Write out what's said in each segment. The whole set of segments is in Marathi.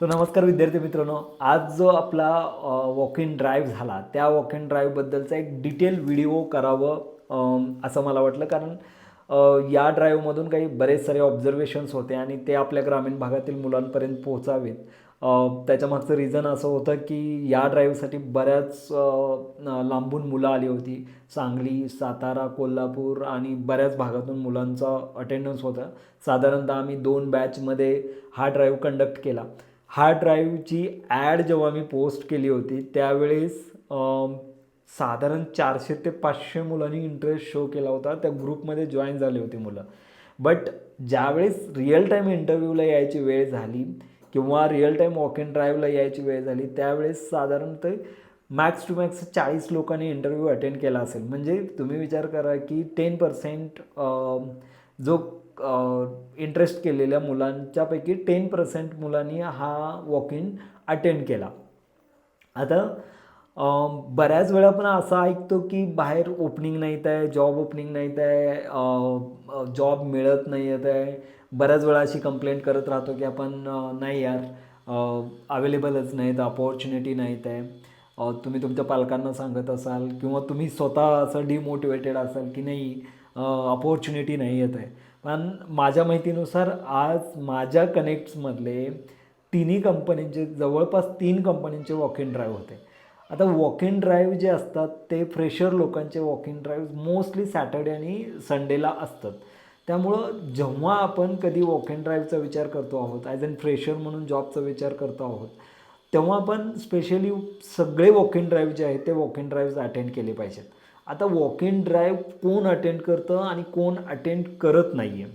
तर नमस्कार विद्यार्थी मित्रांनो आज जो आपला वॉक इन ड्राईव्ह झाला त्या वॉक इन ड्राईव्हबद्दलचा एक डिटेल व्हिडिओ करावं असं मला वाटलं. कारण या ड्राईव्हमधून काही बरेच सारे ऑब्झर्वेशन्स होते आणि ते आपल्या ग्रामीण भागातील मुलांपर्यंत पोहोचावेत. त्याच्यामागचं रिझन असं होतं की या ड्राईव्हसाठी बऱ्याच लांबून मुलं आली होती. सांगली सातारा कोल्हापूर आणि बऱ्याच भागातून मुलांचा अटेंडन्स होता. साधारणतः आम्ही दोन बॅचमध्ये हा ड्राईव्ह कंडक्ट केला. हा ड्राईव्हची ॲड जेव्हा मी पोस्ट केली होती त्यावेळेस साधारण चारशे ते पाचशे मुलांनी इंटरेस्ट शो केला होता. त्या ग्रुपमध्ये जॉईन झाले होते मुलं. बट ज्यावेळेस रिअल टाईम इंटरव्ह्यूला यायची वेळ झाली किंवा रिअल टाईम वॉक इन ड्राईव्हला यायची वेळ झाली त्यावेळेस साधारणतः मॅक्स टू मॅक्स चाळीस लोकांनी इंटरव्ह्यू अटेंड केला असेल. म्हणजे तुम्ही विचार करा की टेन पर्सेंट जो इंटरेस्ट केलेल्या मुलांच्यापैकी टेन पर्सेंट मुलांनी हा वॉक इन अटेंड केला. आता बऱ्याच वेळा पण असं ऐकतो की बाहेर ओपनिंग नाहीत आहे जॉब ओपनिंग नाहीत आहे जॉब मिळत नाही येत आहे. बऱ्याच वेळा अशी कंप्लेंट करत राहतो की आपण नाही यार अवेलेबलच नाहीत अपॉर्च्युनिटी नाहीत आहे. तुम्ही तुमच्या पालकांना सांगत असाल किंवा तुम्ही स्वतः असं डिमोटिवेटेड असाल की नाही अपॉर्च्युनिटी नाही येत आहे. पण माझ्या माहितीनुसार आज माझ्या कनेक्ट्समधले तिन्ही कंपनींचे जवळपास तीन कंपनींचे वॉक इन ड्राईव्ह होते. आता वॉक इन ड्राईव्ह जे असतात ते फ्रेशर लोकांचे walk in drive mostly Saturday आणि संडेला असतात. त्यामुळं जेव्हा आपण कधी वॉक इन ड्राईव्हचा विचार करतो आहोत ॲज अन फ्रेशर म्हणून जॉबचा विचार करतो आहोत तेव्हा आपण स्पेशली सगळे वॉक इन ड्राईव्ह जे आहेत ते वॉक इन ड्राईव्ह अटेंड केले पाहिजेत. आता वॉक इन ड्राईव्ह कोण अटेंड करतं आणि कोण अटेंड करत नाही आहे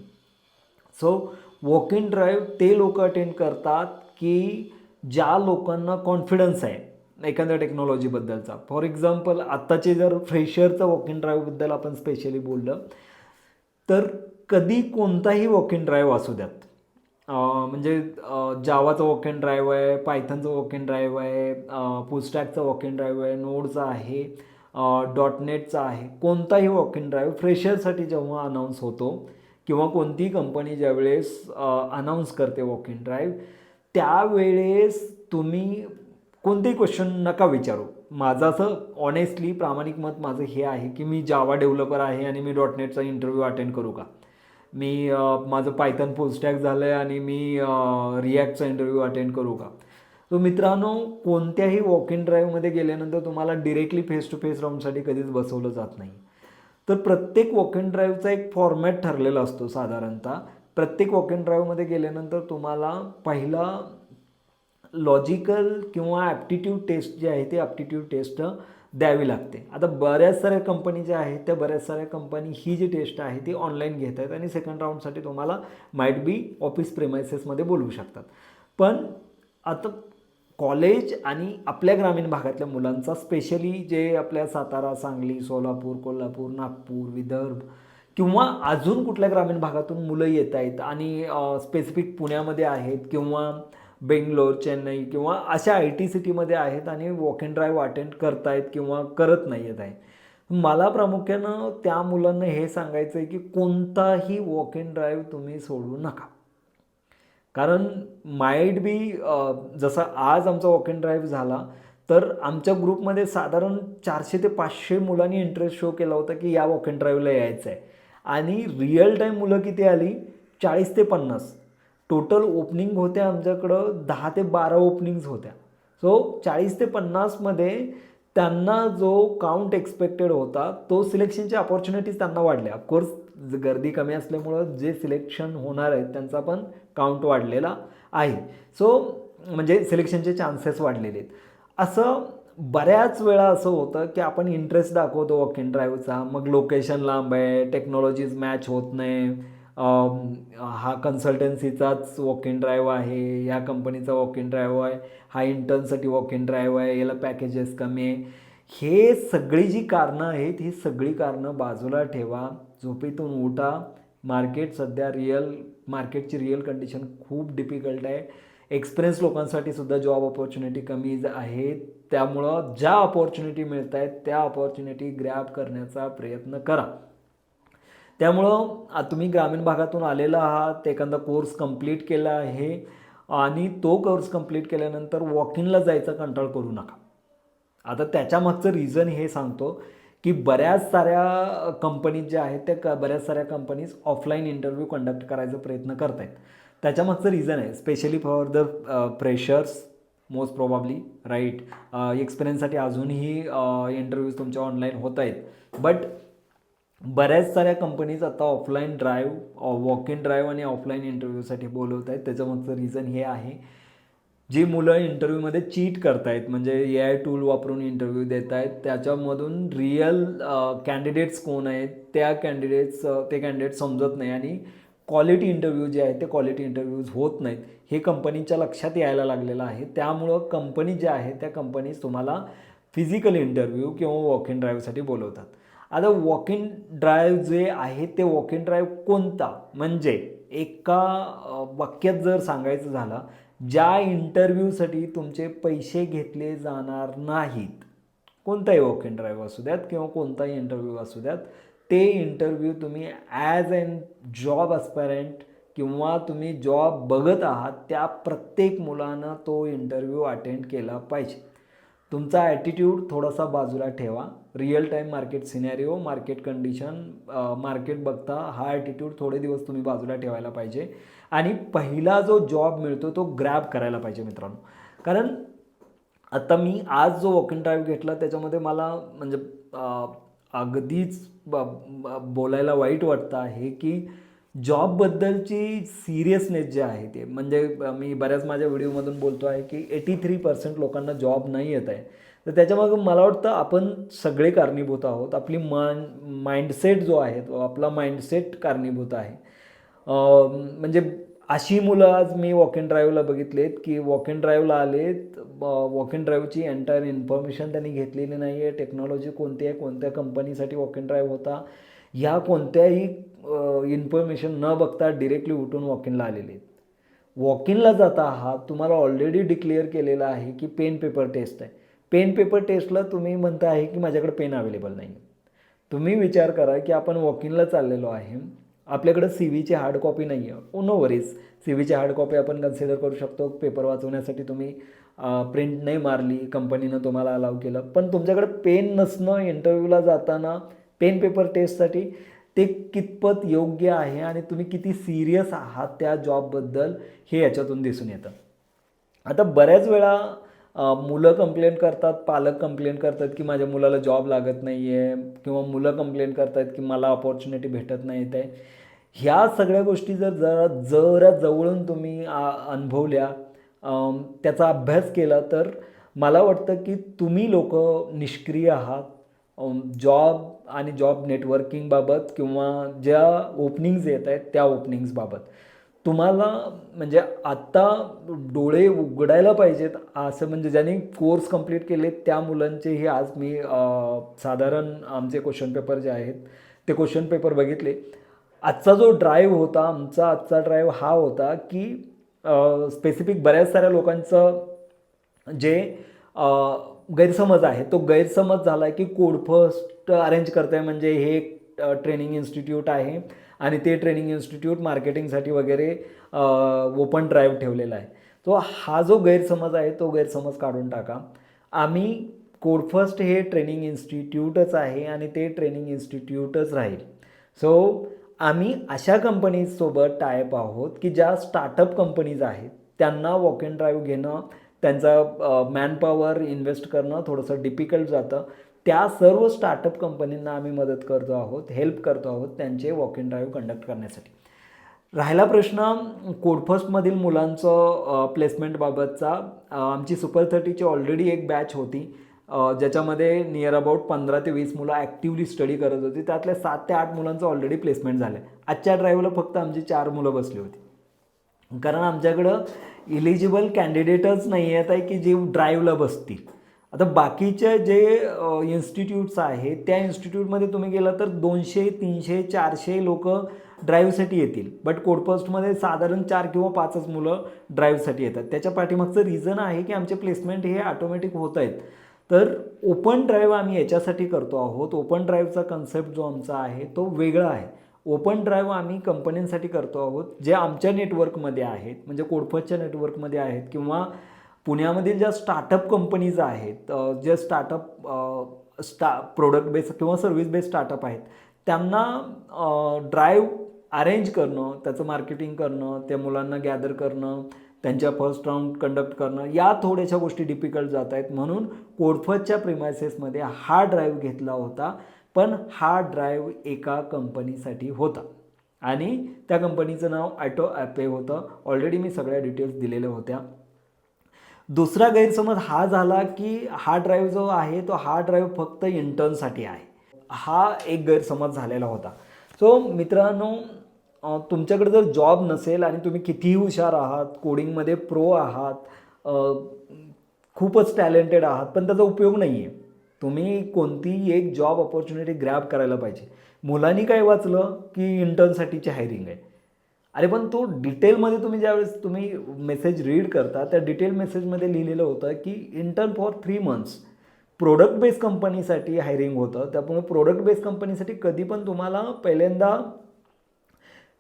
सो वॉक इन ड्राईव्ह ते लोक अटेंड करतात की ज्या लोकांना कॉन्फिडन्स आहे एखाद्या टेक्नॉलॉजीबद्दलचा फॉर एक्झाम्पल आत्ताचे जर फ्रेशरचं वॉक इन ड्राईव्हबद्दल आपण स्पेशली बोललं तर कधी कोणताही वॉक इन ड्राईव्ह असू द्यात. म्हणजे जावाचं वॉक इन ड्राईव्ह आहे पायथनचं वॉक इन ड्राईव्ह आहे पुलस्टॅकचं वॉक इन ड्राईव्ह आहे नोडचा आहे डॉट नेटचा आहे. कोणताही वॉक इन ड्राईव्ह फ्रेशरसाठी जेव्हा अनाऊन्स होतो किंवा कोणतीही कंपनी ज्यावेळेस अनाऊन्स करते वॉक इन ड्राईव्ह त्यावेळेस तुम्ही कोणतेही क्वेश्चन नका विचारू. माझं असं ऑनेस्टली प्रामाणिक मत माझं हे आहे की मी जावा डेव्हलपर आहे आणि मी डॉट नेटचा इंटरव्ह्यू अटेंड करू का? मी माझं पायथन फुलस्टॅक झालं आहे आणि मी रिॲक्टचा इंटरव्ह्यू अटेंड करू का? तो मित्रांनो कोणत्याही वॉक इन ड्राईव्हमध्ये गेल्यानंतर तुम्हाला डिरेक्टली फेस टू फेस राऊंडसाठी कधीच बसवलं जात नाही. तर प्रत्येक वॉक इन ड्राईव्हचा एक फॉर्मॅट ठरलेला असतो साधारणतः. प्रत्येक वॉक इन ड्राईव्हमध्ये गेल्यानंतर तुम्हाला पहिला लॉजिकल किंवा ॲप्टिट्यूड टेस्ट जे आहे ती ॲप्टिट्यूड टेस्ट द्यावी लागते. आता बऱ्याच साऱ्या कंपनी ज्या आहेत त्या बऱ्याच साऱ्या कंपनी ही जी टेस्ट आहे ती ऑनलाईन घेत आहेत आणि सेकंड राऊंडसाठी तुम्हाला माईट बी ऑफिस प्रेमायसेसमध्ये बोलवू शकतात. पण आता कॉलेज आणि आपल्या ग्रामीण भागातल्या मुलांचा स्पेशली जे आपल्या सातारा सांगली सोलापूर कोल्हापूर नागपूर विदर्भ किंवा अजून कुठल्या ग्रामीण भागातून मुलं येत आहेत आणि स्पेसिफिक पुण्यामध्ये आहेत किंवा बेंगलोर चेन्नई किंवा अशा आय टी सिटीमध्ये आहेत आणि वॉक अँड ड्राईव्ह अटेंड करतायत किंवा करत नाही येत आहे. मला प्रामुख्यानं त्या मुलांना हे सांगायचं आहे की कोणताही वॉक अँड ड्राईव्ह तुम्ही सोडू नका. कारण माइट बी जसं आज आमचा वॉक अँड ड्राईव्ह झाला तर आमच्या ग्रुपमध्ये साधारण चारशे ते पाचशे मुलांनी इंटरेस्ट शो केला होता की या वॉक अँड ड्राईव्हला यायचं आहे. आणि रिअल टाईम मुलं किती आली? चाळीस ते पन्नास. टोटल ओपनिंग होत्या आमच्याकडं दहा ते बारा ओपनिंग्स होत्या. सो चाळीस ते पन्नासमध्ये त्यांना जो काउंट एक्सपेक्टेड होता तो सिलेक्शनच्या अपॉर्च्युनिटीज त्यांना वाढल्या. ऑफकोर्स गर्दी कमी असल्यामुळं जे सिलेक्शन होणार आहेत त्यांचा पण काउंट वाढलेला आहे. सो म्हणजे सिलेक्शनचे चान्सेस वाढलेले आहेत. असं बऱ्याच वेळा असं होतं की आपण इंटरेस्ट दाखवतो वॉक इन ड्राईव्हचा मग लोकेशन लांब आहे टेक्नॉलॉजीज मॅच होत नाही. हा कन्सल्टन्सीचाच वॉक इन ड्राईव्ह आहे ह्या कंपनीचा वॉक इन ड्राईव्ह आहे हा इंटर्नसाठी वॉक इन ड्राईव्ह आहे याला पॅकेजेस कमी आहे. हे सगळी जी कारणं आहेत ही सगळी कारणं बाजूला ठेवा. झोपेतून उठा. मार्केट सध्या रिअल मार्केटची रिअल कंडिशन खूप डिफिकल्ट आहे. एक्सपिरियन्स लोकांसाठी सुद्धा जॉब ऑपॉर्च्युनिटी कमी आहेत त्यामुळं ज्या ऑपॉर्च्युनिटी मिळत आहेत त्या ऑपॉर्च्युनिटी ग्रॅब करण्याचा प्रयत्न करा. त्यामुळं तुम्ही ग्रामीण भागातून आलेला आहात एखादा कोर्स कंप्लीट केला आहे आणि तो कोर्स कंप्लीट केल्यानंतर वॉकिंगला जायचा कंटाळ करू नका. आता त्याच्यामागचं रिझन हे सांगतो की बऱ्याच साऱ्या कंपनीज ज्या आहेत त्या क बऱ्याच साऱ्या कंपनीज ऑफलाईन इंटरव्ह्यू कंडक्ट करायचा प्रयत्न करत आहेत त्याच्यामागचं रिझन आहे. Specially for the freshers most probably right एक्सपिरियन्ससाठी अजूनही uh, इंटरव्ह्यूज तुमच्या ऑनलाईन होत आहेत. बट बऱ्याच साऱ्या कंपनीज आता offline drive walk in drive आणि ऑफलाईन इंटरव्ह्यूसाठी बोलवत आहेत त्याच्यामागचं रिझन हे आहे. जी मुलं इंटरव्ह्यूमध्ये चीट करतायत म्हणजे ए आय टूल वापरून इंटरव्ह्यू देत आहेत त्याच्यामधून रिअल कॅन्डिडेट्स कोण आहेत त्या कॅन्डिडेट्स ते कॅन्डिडेट समजत नाही आणि क्वालिटी इंटरव्ह्यू जे आहेत ते क्वालिटी इंटरव्ह्यूज होत नाहीत. हे कंपनीच्या लक्षात यायला लागलेलं आहे. त्यामुळं कंपनी ज्या आहेत त्या कंपनीज तुम्हाला फिजिकल इंटरव्ह्यू किंवा वॉक इन ड्राईव्हसाठी बोलवतात. आता वॉक इन ड्राईव्ह जे आहे ते वॉक इन ड्राईव्ह कोणता? म्हणजे एका वाक्यात जर सांगायचं झालं ज्या इंटरव्ह्यूसाठी तुमचे पैसे घेतले जाणार नाहीत कोणताही वॉक इन ड्राईव्ह असू द्यात किंवा कोणताही इंटरव्ह्यू असू द्यात ते इंटरव्ह्यू तुम्ही ॲज अन जॉब अस्पायरंट किंवा तुम्ही जॉब बघत आहात त्या प्रत्येक मुलानं तो इंटरव्ह्यू अटेंड केला पाहिजे. तुमचा ॲटिट्यूड थोडासा बाजूला ठेवा. Real time market scenario market condition market बघता हा ॲटिट्यूड थोडे दिवस तुम्ही बाजूला ठेवायला पाहिजे. आणि पहिला जो जॉब मिळतो तो ग्रॅब करायला पाहिजे मित्रांनो. कारण आता मी आज जो वॉक इन ड्राईव्ह घेतला त्याच्यामध्ये मला म्हणजे अगदीच ब- ब- बोलायला वाईट वाटतं आहे की जॉबबद्दलची सिरियसनेस जे आहे ते. म्हणजे मी बऱ्याच माझ्या व्हिडिओमधून बोलतो आहे की एटी थ्री पर्सेंट लोकांना जॉब नाही येत आहे. तर त्याच्यामागं मला वाटतं आपण सगळे कारणीभूत आहोत. आपली मन माइंडसेट जो आहे तो आपला माइंडसेट कारणीभूत आहे. म्हणजे अशी मुलं आज मी वॉक इन ड्राईव्हला बघितलेत की वॉक इन ड्राईव्हला आलेत वॉक इन ड्राईव्हची एंटायर इन्फॉर्मेशन त्यांनी घेतलेली नाही आहे टेक्नॉलॉजी कोणती आहे कोणत्या कंपनीसाठी वॉक इन ड्राईव्ह होता ह्या कोणत्याही इन्फॉर्मेशन न बघता डिरेक्टली उठून वॉक इनला आलेले. आहेत वॉक इनला जाता आहात तुम्हाला ऑलरेडी डिक्लेअर केलेला आहे की पेन पेपर टेस्ट आहे. पेन पेपर टेस्टला तुम्ही म्हणता आहे की माझ्याकडे पेन अवेलेबल नाही तुम्ही विचार करा की आपण वॉक इनला चाललेलो आहे. आपल्याकडं सी व्हीची हार्ड कॉपी नाही आहे नो वरीज सी व्हीची हार्ड कॉपी आपण कन्सिडर करू शकतो. पेपर वाचवण्यासाठी तुम्ही प्रिंट नाही मारली कंपनीनं तुम्हाला अलाव केलं. पण तुमच्याकडे पेन नसणं इंटरव्ह्यूला जाताना पेन पेपर टेस्टसाठी ते कितपत योग्य आहे आणि तुम्ही किती सिरियस आहात त्या जॉबबद्दल हे याच्यातून दिसून येतं. आता बऱ्याच वेळा मुलं कंप्लेंट करतात पालक कंप्लेंट करतात की माझ्या मुलाला जॉब लागत नाही आहे किंवा मुलं कंप्लेंट करतात की मला ऑपॉर्च्युनिटी भेटत नाही आहे ह्या सगळ्या गोष्टी जर जरा जरा जवळून तुम्ही अनुभवल्या त्याचा अभ्यास केला तर मला वाटतं की तुम्ही लोक निष्क्रिय आहात. जॉब आणि जॉब नेटवर्किंगबाबत किंवा ज्या ओपनिंग्ज येत आहेत त्या ओपनिंग्सबाबत तुम्हाला म्हणजे आत्ता डोळे उघडायला पाहिजेत असं म्हणजे ज्यांनी कोर्स कंप्लीट केले त्या मुलांचेही आज मी साधारण आमचे क्वेश्चन पेपर जे आहेत ते क्वेश्चन पेपर बघितले. आजचा जो ड्राईव्ह होता आमचा आजचा ड्राईव्ह हा होता की स्पेसिफिक बऱ्याच साऱ्या लोकांचं जे गैरसमज आहे तो गैरसमज झाला आहे की कोड फर्स्ट अरेंज करते म्हणजे हे एक ट्रेनिंग इन्स्टिट्यूट आहे. आणि ते ट्रेनिंग इन्स्टिट्यूट मार्केटिंगसाठी वगैरे ओपन ड्राईव्ह ठेवलेला आहे. तो हा जो गैरसमज आहे तो गैरसमज काढून टाका. आम्ही कोडफर्स्ट हे ट्रेनिंग इन्स्टिट्यूटच आहे आणि ते ट्रेनिंग इन्स्टिट्यूटच राहील. सो आम्ही अशा कंपनीजसोबत टायप आहोत की ज्या स्टार्टअप कंपनीज आहेत त्यांना वॉक एन ड्राईव्ह घेणं त्यांचा मॅनपॉवर इन्व्हेस्ट करणं थोडंसं डिफिकल्ट जातं. त्या सर्व स्टार्टअप कंपनींना आम्ही मदत करतो आहोत हेल्प करतो आहोत त्यांचे वॉक इन ड्राईव्ह कंडक्ट करण्यासाठी. राहिला प्रश्न कोडफर्स्टमधील मुलांचं प्लेसमेंटबाबतचा आमची सुपर थर्टीची ऑलरेडी एक बॅच होती. ज्याच्यामध्ये नियर अबाउट पंधरा ते वीस मुलं ॲक्टिवली स्टडी करत होती. त्यातल्या सात ते आठ मुलांचं ऑलरेडी प्लेसमेंट झालं आहे आजच्या ड्राईव्हला फक्त आमची चार मुलं बसली होती. कारण आमच्याकडं इलिजिबल कॅन्डिडेटच नाही आहेत आहे की जे ड्राईव्हला बसतील. आता बाकीचे जे इन्स्टिट्यूट्स आहेत त्या इन्स्टिट्यूटमध्ये तुम्ही गेला तर दोनशे तीनशे चारशे लोक ड्राईव्हसाठी येतील. बट कोडपोस्टमध्ये साधारण चार किंवा पाचच मुलं ड्राईव्हसाठी येतात. त्याच्या पाठीमागचं रिझन आहे की आमचे प्लेसमेंट हे ऑटोमॅटिक होत आहेत. तर ओपन ड्राईव्ह आम्ही याच्यासाठी करतो आहोत. ओपन ड्राईव्हचा कन्सेप्ट जो आमचा आहे तो वेगळा आहे. ओपन ड्राईव्ह आम्ही कंपन्यांसाठी करतो आहोत जे आमच्या नेटवर्कमध्ये आहेत म्हणजे कोडफसच्या नेटवर्कमध्ये आहेत किंवा पुण्यामधील ज्या स्टार्टअप कंपनीज आहेत ज्या जे स्टार्टअप स्टा प्रोडक्ट बेस किंवा सर्व्हिस बेस्ड स्टार्टअप आहेत त्यांना ड्राईव्ह अरेंज करणं त्याचं मार्केटिंग करणं त्या मुलांना गॅदर करणं त्यांच्या फर्स्ट राऊंड कंडक्ट करणं या थोड्याशा गोष्टी डिफिकल्ट जात आहेत. म्हणून कोडफसच्या प्रिमायसेसमध्ये हा ड्राईव्ह घेतला होता पण हा ड्राईव्ह एका कंपनीसाठी होता. आणि त्या कंपनीचं नाव ॲटो ॲपे होतं. ऑलरेडी मी सगळ्या डिटेल्स दिलेल्या होत्या. दुसरा गैरसमज हा झाला की हा ड्राईव्ह जो आहे तो हा ड्राईव्ह फक्त इंटर्नसाठी आहे. हा एक गैरसमज झालेला होता. सो मित्रांनो तुमच्याकडे जर जॉब नसेल आणि तुम्ही कितीही हुशार आहात कोडिंगमध्ये प्रो आहात खूपच टॅलेंटेड आहात पण त्याचा उपयोग नाही आहे तुम्ही कोणतीही एक जॉब ऑपॉर्च्युनिटी ग्रॅब करायला पाहिजे. मुलांनी काय वाचलं? की इंटर्नसाठीची हायरिंग आहे. अरे पण तो डिटेलमध्ये तुम्ही ज्यावेळेस तुम्ही मेसेज रीड करता त्या डिटेल मेसेजमध्ये लिहिलेलं होतं की intern for three months product based कंपनीसाठी हायरिंग होतं. त्यामुळे प्रोडक्ट बेस्ड कंपनीसाठी कधी पण तुम्हाला पहिल्यांदा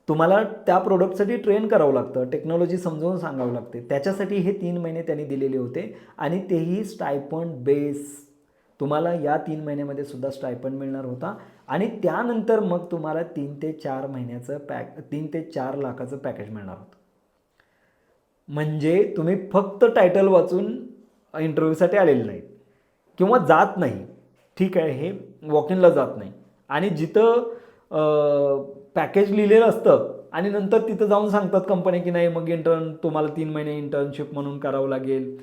तुम्हाला त्या प्रोडक्टसाठी ट्रेन करावं लागतं. टेक्नॉलॉजी समजावून सांगावं लागते. त्याच्यासाठी हे तीन महिने त्यांनी दिलेले होते आणि तेही स्टायपंड बेस तुम्हाला या तीन महिन्यामध्ये सुद्धा स्टायपंड मिळणार होता. आणि त्यानंतर मग तुम्हाला तीन ते चार महिन्याचं पॅक तीन ते चार लाखाचं पॅकेज मिळणार होतं. म्हणजे तुम्ही फक्त टायटल वाचून इंटरव्ह्यूसाठी आलेले नाहीत. किंवा जात नाही. ठीक आहे हे वॉक इनला जात नाही. आणि जिथं पॅकेज लिहिलेलं असतं आणि नंतर तिथं जाऊन सांगतात कंपनी की नाही मग इंटर्न तुम्हाला तीन महिने इंटर्नशिप म्हणून करावं लागेल.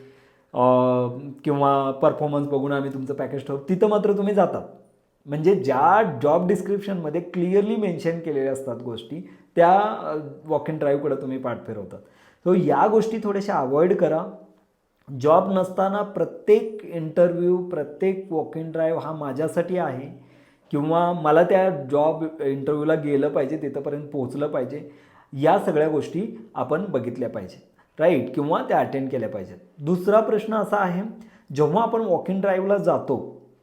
किंवा परफॉर्मन्स बघून आम्ही तुमचं पॅकेज ठरवू तिथं मात्र तुम्ही जातात. म्हणजे ज्या जॉब डिस्क्रिप्शनमध्ये क्लिअरली मेन्शन केलेल्या असतात गोष्टी त्या वॉक इन ड्राईव्हकडे तुम्ही पाठ फिरवतात. सो या गोष्टी थोड्याशा अवॉइड करा. जॉब नसताना प्रत्येक इंटरव्ह्यू प्रत्येक वॉक इन ड्राईव्ह हा माझ्यासाठी आहे. किंवा मला त्या जॉब इंटरव्ह्यूला गेलं पाहिजे तिथंपर्यंत पोहोचलं पाहिजे. या सगळ्या गोष्टी आपण बघितल्या पाहिजे. राईट किंवा त्या अटेंड केल्या पाहिजेत. दुसरा प्रश्न असा आहे जेव्हा आपण वॉक इन ड्राईव्हला जातो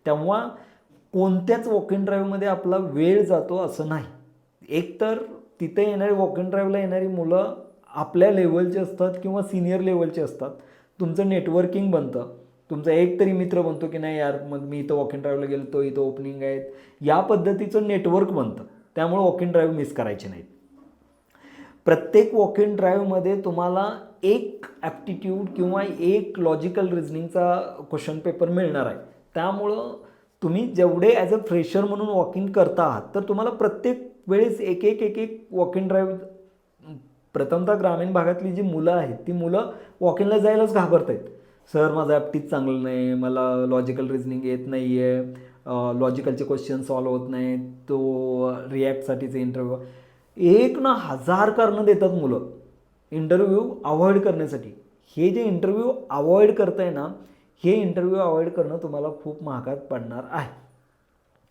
तेव्हा कोणत्याच वॉक इन ड्राईव्हमध्ये आपला वेळ जातो असं नाही. एकतर तिथे येणारी वॉक इन ड्राईव्हला येणारी मुलं आपल्या लेवलचे असतात किंवा सिनियर लेवलचे असतात. तुमचं नेटवर्किंग बनतं. तुमचा एक तरी मित्र बनतो की नाही यार मग मी इथं वॉक इन ड्राईव्हला गेलो तो इथं ओपनिंग आहेत. या पद्धतीचं नेटवर्क बनतं. त्यामुळे वॉक इन ड्राईव्ह मिस करायचे नाहीत. प्रत्येक वॉक इन ड्राईव्हमध्ये तुम्हाला एक ॲप्टिट्यूड किंवा एक लॉजिकल रिझनिंगचा क्वेश्चन पेपर मिळणार आहे. त्यामुळं तुम्ही जेवढे ॲज अ फ्रेशर म्हणून वॉक इन करता आहात तर तुम्हाला प्रत्येक वेळेस एक एक एक एक वॉक इन ड्राईव्ह प्रथमतः ग्रामीण भागातली जी मुलं आहेत ती मुलं वॉक इनला जायलाच घाबरत आहेत. सर माझं ॲप्टीच चांगलं नाही मला लॉजिकल रिझनिंग येत नाही आहे लॉजिकलचे क्वेश्चन सॉल्व होत नाहीत तो रिॲक्टसाठीचे इंटरव्ह्यू एक ना हजार कारणं देतात मुलं. इंटरव्ह्यू अवॉइड करण्यासाठी. हे जे इंटरव्ह्यू अवॉइड करताय ना हे इंटरव्ह्यू अवॉइड करणं तुम्हाला खूप महागात पडणार आहे.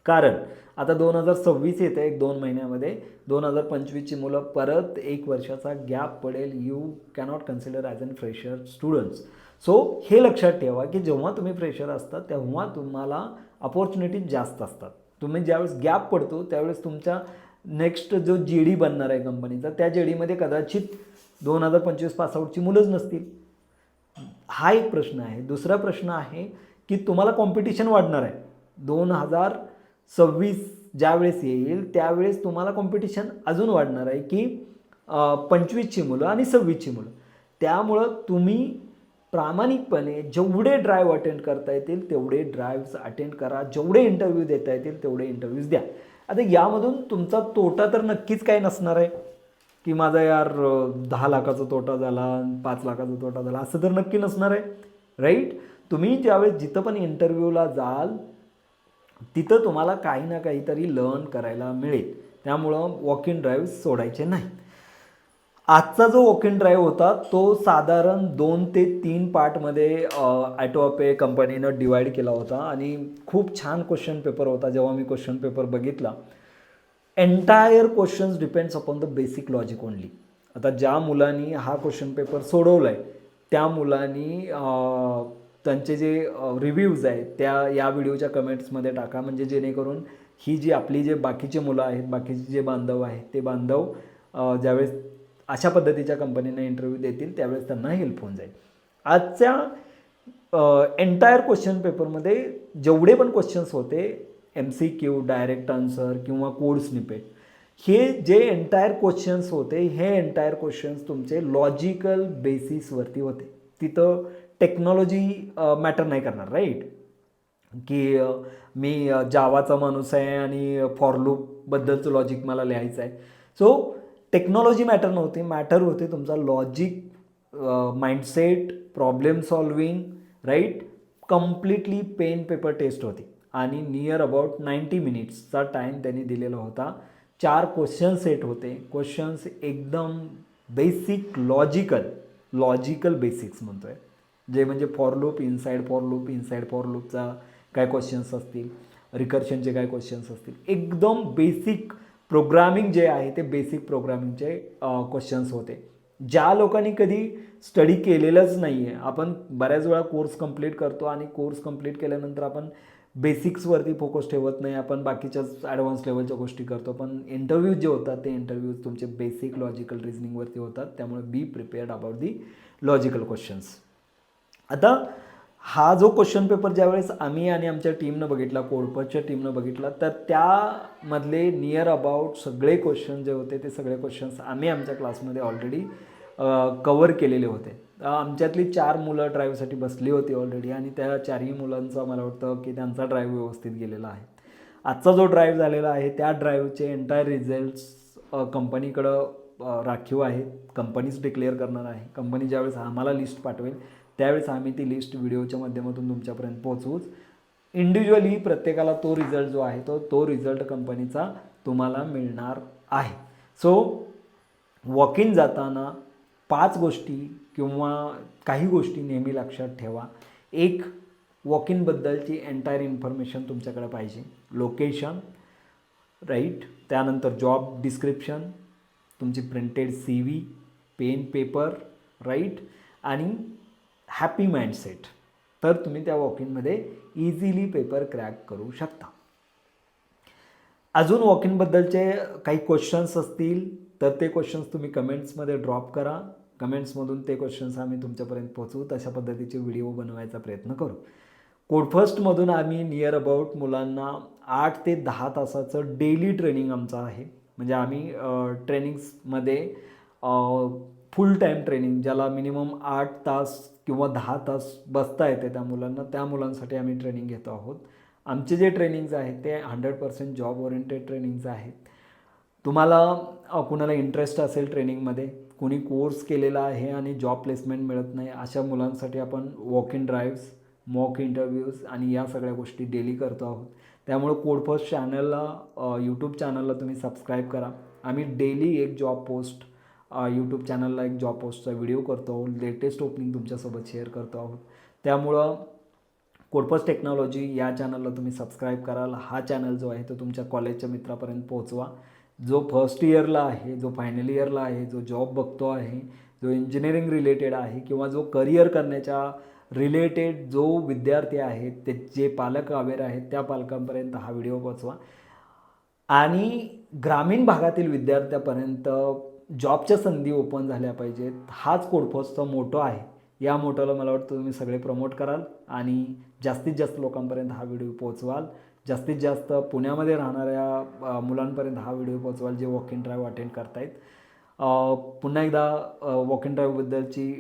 कारण आता दोन हजार सव्वीस येतं एक दोन महिन्यामध्ये. दोन हजार पंचवीसची मुलं परत एक वर्षाचा गॅप पडेल. You cannot consider as an fresher students so हे लक्षात ठेवा की जेव्हा तुम्ही फ्रेशर असता तेव्हा तुम्हाला अपॉर्च्युनिटीज जास्त असतात. तुम्ही ज्यावेळेस गॅप पडतो त्यावेळेस तुमच्या नेक्स्ट जो जी डी बनणार आहे कंपनीचा त्या जे डीमध्ये कदाचित दोन हजार पंचवीस पासआउटची मुलंच नसतील. हा एक प्रश्न आहे. दुसरा प्रश्न आहे की तुम्हाला कॉम्पिटिशन वाढणार आहे. दोन हजार सव्वीस ज्यावेळेस येईल त्यावेळेस तुम्हाला कॉम्पिटिशन अजून वाढणार आहे की पंचवीसची मुलं आणि सव्वीसची मुलं. त्यामुळं तुम्ही प्रामाणिकपणे जेवढे ड्राईव्ह अटेंड करता येतील तेवढे ड्राईव्हज अटेंड करा. जेवढे इंटरव्ह्यू देता येतील तेवढे इंटरव्ह्यूज द्या. आता यामधून तुमचा तोटा तर नक्कीच काय नसणार आहे. की माझा यार दहा लाखाचा तोटा झाला पाच लाखाचा तोटा झाला असं तर नक्की नसणार आहे. राईट तुम्ही ज्यावेळेस जिथं पण इंटरव्ह्यूला जाल तिथं तुम्हाला काही ना काहीतरी लर्न करायला मिळेल. त्यामुळं वॉक इन ड्राईव्ह सोडायचे नाही. आजचा जो वॉक इन ड्राईव्ह होता तो साधारण दोन ते तीन पार्टमध्ये ॲटोपे कंपनीनं डिवाईड केला होता आणि खूप छान क्वेश्चन पेपर होता. जेव्हा मी क्वेश्चन पेपर बघितला entire questions depends upon the basic logic only आता ज्या मुलांनी हा क्वेश्चन पेपर सोडवला आहे त्या मुलांनी त्यांचे जे रिव्ह्यूज आहेत त्या या व्हिडिओच्या कमेंट्समध्ये टाका. म्हणजे जेणेकरून ही जी आपली जे बाकीचे मुलं आहेत बाकीचे जे बांधव आहेत ते बांधव ज्यावेळेस अशा पद्धतीच्या कंपनींना इंटरव्ह्यू देतील त्यावेळेस त्यांना हेल्प होऊन जाईल. आजच्या एन्टायर क्वेश्चन पेपरमध्ये जेवढे पण क्वेश्चन्स होते M C Q direct answer किंवा कोड स्निपेट हे जे एन्टायर क्वेश्चन्स होते हे एन्टायर क्वेश्चन्स तुमचे लॉजिकल बेसिसवरती होते. तिथं टेक्नॉलॉजी मॅटर नाही करणार राईट की मी जावाचा माणूस आहे आणि फॉरलूपबद्दलचं लॉजिक मला लिहायचं आहे. सो टेक्नॉलॉजी मॅटर नव्हती मॅटर होते तुमचा logic mindset problem solving right completely pen paper test होती. आणि नियर अबाउट नाईंटी मिनिट्सचा टाईम त्यांनी दिलेला होता. चार क्वेश्चन सेट होते. क्वेश्चन्स एकदम बेसिक लॉजिकल लॉजिकल बेसिक्स म्हणतोय. जे म्हणजे for loop inside for loop inside for लूपचा काय क्वेश्चन्स असतील? रिकर्शनचे काय क्वेश्चन्स असतील? एकदम बेसिक प्रोग्रामिंग जे आहे ते बेसिक प्रोग्रामिंगचे क्वेश्चन्स होते. ज्या लोकांनी कधी स्टडी केलेलंच नाही आहे आपण बऱ्याच वेळा कोर्स कंप्लीट करतो आणि कोर्स कंप्लीट केल्यानंतर आपण बेसिक्सवरती फोकस ठेवत नाही आपण बाकीच्याच ॲडव्हान्स लेवलच्या गोष्टी करतो. पण इंटरव्ह्यू जे होतात ते इंटरव्ह्यूज तुमचे बेसिक लॉजिकल रिझनिंगवरती होतात. त्यामुळे be prepared about the logical questions आता हा जो क्वेश्चन पेपर ज्यावेळेस आम्ही आणि आमच्या टीमनं बघितला कोडपच्या टीमनं बघितला तर त्यामधले नियर अबाउट सगळे क्वेश्चन जे होते ते सगळे क्वेश्चन्स आम्ही आमच्या क्लासमध्ये ऑलरेडी कवर केलेले होते. आमच्यातली चार मुलं ड्राईव्हसाठी बसली होती ऑलरेडी आणि त्या चारही मुलांचा मला वाटतं की त्यांचा ड्राईव्ह व्यवस्थित गेलेला आहे. आजचा जो ड्राईव्ह झालेला आहे त्या ड्राईव्हचे एंटायर रिझल्ट्स कंपनीकडं राखीव आहेत कंपनीच डिक्लेअर करणार आहे. कंपनी ज्यावेळेस आम्हाला लिस्ट पाठवेल त्यावेळेस आम्ही ती लिस्ट व्हिडिओच्या माध्यमातून तुमच्यापर्यंत पोहोचवूच. इंडिव्हिज्युअली प्रत्येकाला तो रिझल्ट जो आहे तो तो रिझल्ट कंपनीचा तुम्हाला मिळणार आहे. सो वॉक इन जाताना पाच गोष्टी किंवा काही गोष्टी नेहमी लक्षात ठेवा. एक वॉक इनबद्दलची एंटायर इन्फॉर्मेशन तुमच्याकडे पाहिजे. लोकेशन राईट त्यानंतर जॉब डिस्क्रिप्शन तुमची printed C V pen paper right आणि हॅपी माइंडसेट तर तुम्ही त्या वॉकिंगमध्ये इझिली पेपर क्रॅक करू शकता. अजून वॉकिंगबद्दलचे काही क्वेश्चन्स असतील तर ते क्वेश्चन्स तुम्ही कमेंट्समध्ये ड्रॉप करा. कमेंट्समधून ते क्वेश्चन्स आम्ही तुमच्यापर्यंत पोचवू तशा पद्धतीचे व्हिडिओ बनवायचा प्रयत्न करू. कोडफर्स्टमधून आम्ही नियर अबाउट मुलांना आठ ते दहा तासाचं डेली ट्रेनिंग आमचं आहे. म्हणजे आम्ही ट्रेनिंग्समध्ये फुल टाईम ट्रेनिंग ज्याला मिनिमम आठ तास किंवा दहा तास बसता येते त्या मुलांना त्या मुलांसाठी आम्ही ट्रेनिंग घेतो आहोत. आमचे जे ट्रेनिंग्ज आहेत ते hundred percent job oriented trainings आहेत. तुम्हाला कुणाला इंटरेस्ट असेल ट्रेनिंगमध्ये कोणी कोर्स केलेला आहे आणि जॉब प्लेसमेंट मिळत नाही अशा मुलांसाठी आपण walk in drives mock interviews आणि या सगळ्या गोष्टी डेली करतो आहोत. त्यामुळे कोडफर्स्ट चॅनलला यूट्यूब चॅनलला तुम्ही सबस्क्राईब करा. आम्ही डेली एक जॉब पोस्ट यूट्यूब चॅनलला एक जॉब पोस्टचा व्हिडिओ करतो आहोत. लेटेस्ट ओपनिंग तुमच्यासोबत शेअर करतो आहोत. त्यामुळं कोडपस टेक्नॉलॉजी या चॅनलला तुम्ही सबस्क्राईब कराल. हा चॅनल जो आहे तो तुमच्या कॉलेजच्या मित्रापर्यंत पोहोचवा. जो फर्स्ट इयरला आहे जो फायनल इयरला आहे जो जॉब बघतो आहे जो इंजिनिअरिंग रिलेटेड आहे किंवा जो करिअर करण्याच्या रिलेटेड जो विद्यार्थी आहेत ते जे पालक अवेअर आहेत त्या पालकांपर्यंत हा व्हिडिओ पोचवा आणि ग्रामीण भागातील विद्यार्थ्यापर्यंत जॉबच्या संधी ओपन झाल्या पाहिजेत. हाच कोडफोसचा मोठो आहे. या मोठोला मला वाटतं तुम्ही सगळे प्रमोट कराल आणि जास्तीत जास्त लोकांपर्यंत हा व्हिडिओ पोहोचवाल. जास्तीत जास्त पुण्यामध्ये राहणाऱ्या मुलांपर्यंत हा व्हिडिओ पोहोचवाल जे वॉक इन ड्राईव्ह अटेंड करतायत. पुन्हा एकदा वॉक इन ड्राईव्हबद्दलची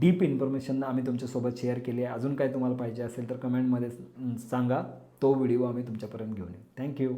डीप इन्फॉर्मेशन आम्ही तुमच्यासोबत शेअर केली आहे. अजून काय तुम्हाला पाहिजे असेल तर कमेंटमध्ये सांगा. तो व्हिडिओ आम्ही तुमच्यापर्यंत घेऊन येऊ. थँक्यू